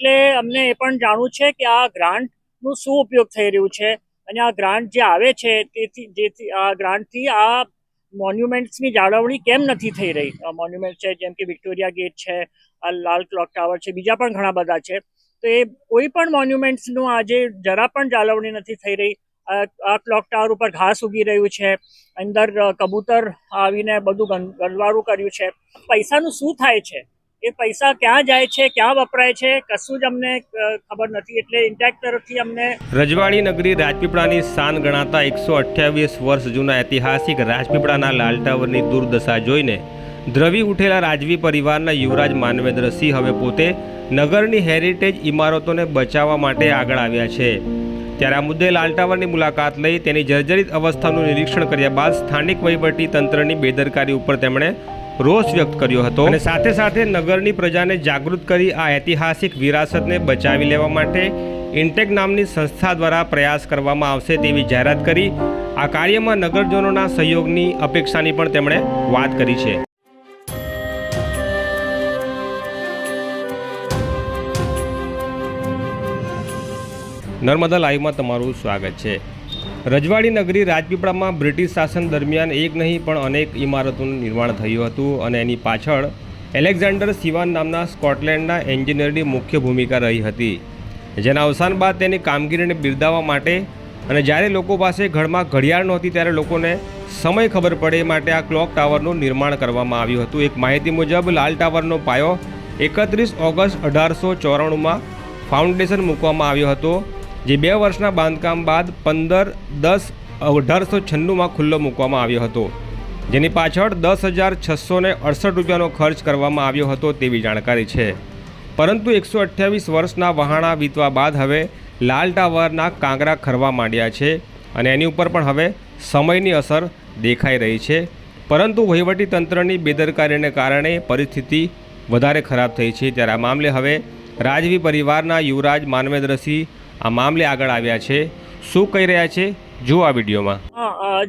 એટલે અમને એ પણ જાણવું છે કે આ ગ્રાન્ટનું શું ઉપયોગ થઈ રહ્યું છે. અને આ ગ્રાન્ટ જે આવે છે, તેથી જેથી આ ગ્રાન્ટથી આ મોન્યુમેન્ટ્સની જાળવણી કેમ નથી થઈ રહી? મોન્યુમેન્ટ છે, જેમ કે વિક્ટોરિયા ગેટ છે, આ લાલ ક્લોક ટાવર છે, બીજા પણ ઘણા બધા છે. તો એ કોઈ પણ મોન્યુમેન્ટ્સનું આજે જરા પણ જાળવણી નથી થઈ રહી. આ ક્લોક ટાવર ઉપર ઘાસ ઉગી રહ્યું છે, અંદર કબૂતર આવીને બધું ગંદવારું કર્યું છે. પૈસાનું શું થાય છે? એ પૈસા ક્યાં જાય છે, ક્યાં વપરાય છે, કશું જ અમને ખબર નથી. એટલે ઇન્ટેક્ટ તરફથી અમને રજવાડી નગરી રાજપીપળાની શાન ગણાતા એકસો અઠ્યાવીસ વર્ષ જૂના ઐતિહાસિક રાજપીપળાના લાલ ટાવરની દુર્દશા જોઈને દ્રવી ઉઠેલા રાજવી પરિવારના યુવરાજ માનવેન્દ્રસિંહ હવે પોતે નગરની હેરિટેજ ઇમારતોને બચાવવા માટે આગળ આવ્યા છે. ત્યારે આ મુદ્દે લાલ ટાવરની મુલાકાત લઈ તેની જર્જરિત અવસ્થાનું નિરીક્ષણ કર્યા બાદ સ્થાનિક વહીવટી તંત્રની બેદરકારી ઉપર તેમણે રોષ વ્યક્ત કર્યો હતો. અને સાથે સાથે નગરની પ્રજાને જાગૃત કરી આ ઐતિહાસિક વિરાસતને બચાવી લેવા માટે ઇન્ટેક નામની સંસ્થા દ્વારા પ્રયાસ કરવામાં આવશે તેવી જાહેરાત કરી. આ કાર્યમાં નગરજનોના સહયોગની અપેક્ષાની પણ તેમણે વાત કરી છે. નર્મદા લાઈવમાં તમારું સ્વાગત છે. રજવાડી નગરી રાજપીપળામાં બ્રિટિશ શાસન દરમિયાન એક નહીં પણ અનેક ઇમારતોનું નિર્માણ થયું હતું અને એની પાછળ એલેક્ઝાન્ડર સિવાન નામના સ્કોટલેન્ડના એન્જિનિયરની મુખ્ય ભૂમિકા રહી હતી. જેના અવસાન બાદ તેની કામગીરીને બિરદાવવા માટે અને જ્યારે લોકો પાસે ઘરમાં ઘડિયાળ નહોતી ત્યારે લોકોને સમય ખબર પડે માટે આ ક્લોક ટાવરનું નિર્માણ કરવામાં આવ્યું હતું. એક માહિતી મુજબ, લાલ ટાવરનો પાયો એકત્રીસ ઓગસ્ટ અઢારસો ચોરાણુંમાં ફાઉન્ડેશન મૂકવામાં આવ્યો હતો. જે બે વર્ષના બાંધકામ બાદ પંદર, દસ, અઢારસો છન્નુંમાં ખુલ્લો મૂકવામાં આવ્યો હતો. જેની પાછળ દસ હજાર છસો ને અડસઠ રૂપિયાનો ખર્ચ કરવામાં આવ્યો હતો તેવી જાણકારી છે. પરંતુ એકસો અઠ્યાવીસ વર્ષના વહાણા વીતવા બાદ હવે લાલ ટાવરના કાંગરા ખરવા માંડ્યા છે અને એની ઉપર પણ હવે સમયની અસર દેખાઈ રહી છે. પરંતુ વહીવટી તંત્રની બેદરકારીને કારણે પરિસ્થિતિ વધારે ખરાબ થઈ છે. ત્યારે આ મામલે હવે રાજવી પરિવારના યુવરાજ માનવેન્દ્રસિંહ આ મામલે આગળ આવ્યા છે. શું કહી રહ્યા છે? જુઓ આ વિડીયોમાં.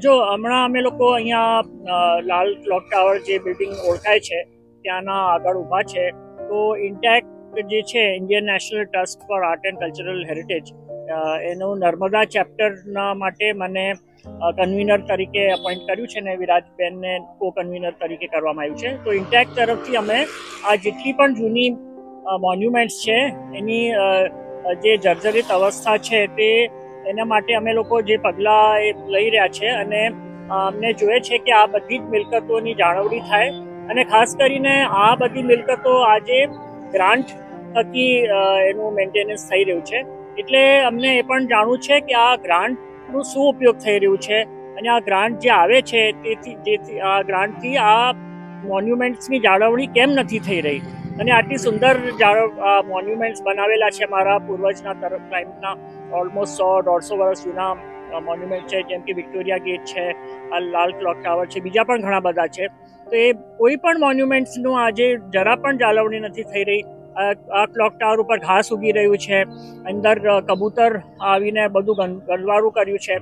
જો હમણાં અમે લોકો અહીંયા લાલ ક્લોક ટાવર જે બિલ્ડિંગ ઓળખાય છે, ત્યાંના આગળ ઊભા છે. તો ઇન્ટેક્ટ જે છે, Indian national trust for art and cultural heritage એનું નર્મદા ચેપ્ટરના માટે મને કન્વીનર તરીકે અપોઇન્ટ કર્યું છે ને વિરાજબેનને કો કન્વીનર તરીકે કરવામાં આવ્યું છે. તો ઇન્ટેક્ટ તરફથી અમે આ જેટલી પણ જૂની મોન્યુમેન્ટ્સ છે, એની જે જર્જરિત અવસ્થા છે તે એના માટે અમે લોકો જે પગલાં એ લઈ રહ્યા છે અને અમને જોઈએ છે કે આ બધી જ મિલકતોની જાળવણી થાય અને ખાસ કરીને આ બધી મિલકતો આજે ગ્રાન્ટ થકી એનું મેન્ટેનન્સ થઈ રહ્યું છે. એટલે અમને એ પણ જાણવું છે કે આ ગ્રાન્ટનું શું ઉપયોગ થઈ રહ્યું છે અને આ ગ્રાન્ટ જે આવે છે તેથી, જેથી આ ગ્રાન્ટથી આ મોન્યુમેન્ટ્સની જાળવણી કેમ નથી થઈ રહી? અને આટલી સુંદર મોન્યુમેન્ટ્સ બનાવેલા છે મારા પૂર્વજના તરફ, ટાઈમના ઓલમોસ્ટ સો, દોઢસો વર્ષ જૂના મોન્યુમેન્ટ છે, જેમ કે વિક્ટોરિયા ગેટ છે, આ લાલ ક્લોક ટાવર છે, બીજા પણ ઘણા બધા છે. તો એ કોઈ પણ મોન્યુમેન્ટ્સનું આજે જરા પણ જાળવણી નથી થઈ રહી. આ ક્લોક ટાવર ઉપર ઘાસ ઉગી રહ્યું છે, અંદર કબૂતર આવીને બધું ગં- ગંદવાળું કર્યું છે.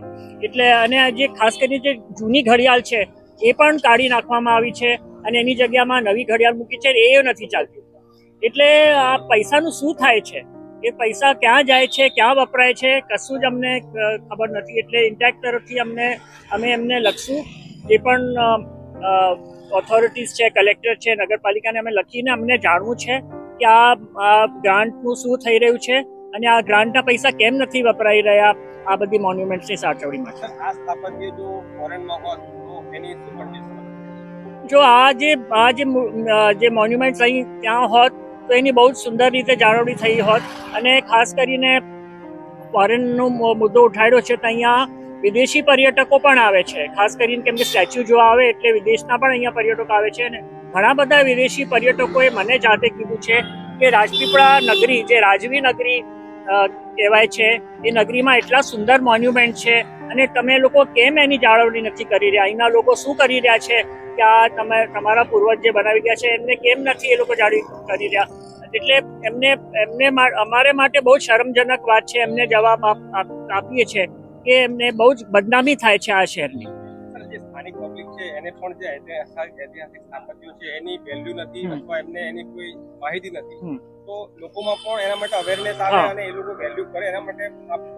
એટલે, અને જે ખાસ કરીને જે જૂની ઘડિયાળ છે, એ પણ કાઢી નાખવામાં આવી છે. અને એની જગ્યામાં નવી ઘડિયાળ મૂકી છે એ નથી ચાલતી. એટલે આ પૈસાનું શું થાય છે? એ પૈસા ક્યાં જાય છે? ક્યાં વપરાય છે? કશું જ અમને ખબર નથી. એટલે ઇન્ટેક્ટ તરફથી અમને, અમે એમને લખશું. એ પણ ઓથોરિટીઝ છે કલેક્ટર છે, નગરપાલિકાને અમે લખીને અમને જાણવું છે કે આ ગ્રાન્ટનું શું થઈ રહ્યું છે અને આ ગ્રાન્ટના પૈસા કેમ નથી વપરાઈ રહ્યા? આ બધી મોન્યુમેન્ટ્સની સાચવણી માટે આ સ્થાપત્ય જો ફોરેનમાં હોત તો એની શું? જો આ જે આ જે જે મોન્યુમેન્ટ્સ અહીં ત્યાં હોત, તો એની બહુ જ સુંદર રીતે જાળવણી થઈ હોત. અને ખાસ કરીને ફોરેનનો મુદ્દો ઉઠાડ્યો છે તો અહીંયા વિદેશી પર્યટકો પણ આવે છે. ખાસ કરીને કેમ કે સ્ટેચ્યુ જોવા આવે એટલે વિદેશના પણ અહીંયા પર્યટકો આવે છે અને ઘણા બધા વિદેશી પર્યટકોએ મને જાતે કીધું છે કે રાજપીપળા નગરી, જે રાજવી નગરી કહેવાય છે, એ નગરીમાં એટલા સુંદર મોન્યુમેન્ટ છે અને તમે લોકો કેમ એની જાળવણી નથી કરી રહ્યા? અહીંના લોકો શું કરી રહ્યા છે? કે આ તમે, તમારા પૂર્વજ જે બનાવી ગયા છે, એમને કેમ નથી એ લોકો જાળવી કરી રહ્યા? એટલે એમને એમને અમારે માટે બહુ શરમજનક વાત છે, એમને જવાબ આપ- આપ- આપીએ છે કે એમને બહુ જ બદનામી થાય છે આ શહેરની. સ્થાનિક પબ્લિક છે એને પણ જે ઐતિહાસિક સ્થાપત્યો છે એની વેલ્યુ નથી અથવા એમને એની કોઈ માહિતી નથી. તો લોકોમાં પણ એના માટે અવેરનેસ આવે અને એ લોકો વેલ્યુ કરે એના માટે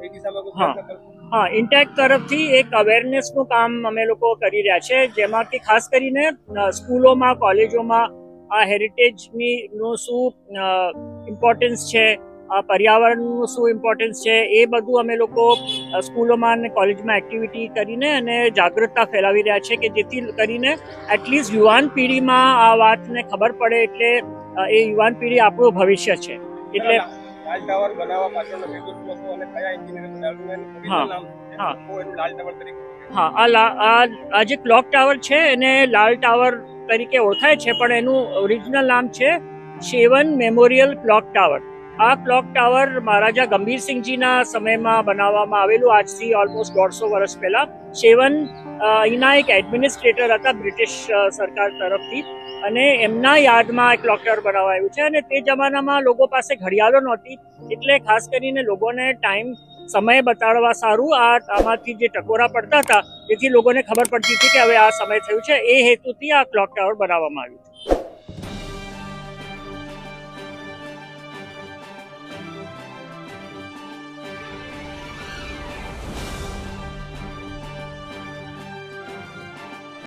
એ દિશામાં. પ્રયત્ન કરશું? હા ઇન્ટેક તરફથી એક અવેરનેસનું કામ અમે લોકો કરી રહ્યા છે જેમાં કે ખાસ કરીને સ્કૂલોમાં કોલેજોમાં આ હેરિટેજની નું શું ઇમ્પોર્ટન્સ છે પર્યાવરણનું શું ઇમ્પોર્ટન્સ છે એ બધું અમે લોકો સ્કૂલોમાં અને કોલેજમાં એક્ટિવિટી કરીને અને જાગૃતતા ફેલાવી રહ્યા છે કે જેથી કરીને એટલીસ્ટ યુવાન પેઢીમાં આ વાતને ખબર પડે એટલે એ યુવાન પેઢી આપણું ભવિષ્ય છે એટલે હા. હા. આ આ આ જે ક્લોક ટાવર છે એને લાલ ટાવર તરીકે ઓળખાય છે પણ એનું ઓરિજિનલ નામ છે શેવન મેમોરિયલ ક્લોક ટાવર આ ક્લોક ટાવર મહારાજા ગંભીરસિંહજીના સમયમાં બનાવવામાં આવેલું આજથી ઓલમોસ્ટ દોઢસો વર્ષ પહેલા. શેવન અહીંના એક એડમિનિસ્ટ્રેટર હતા બ્રિટિશ સરકાર તરફથી. અને એમના યાદમાં આ ક્લોક ટાવર બનાવાયું છે. અને તે જમાનામાં લોકો પાસે ઘડિયાળો નહોતી. એટલે ખાસ કરીને લોકોને ટાઈમ, સમય બતાડવા સારું. આ આમાંથી જે ટકોરા પડતા હતા તેથી લોકોને ખબર પડતી હતી કે હવે આ સમય થયું છે. એ હેતુથી આ ક્લોક ટાવર બનાવવામાં આવ્યું છે.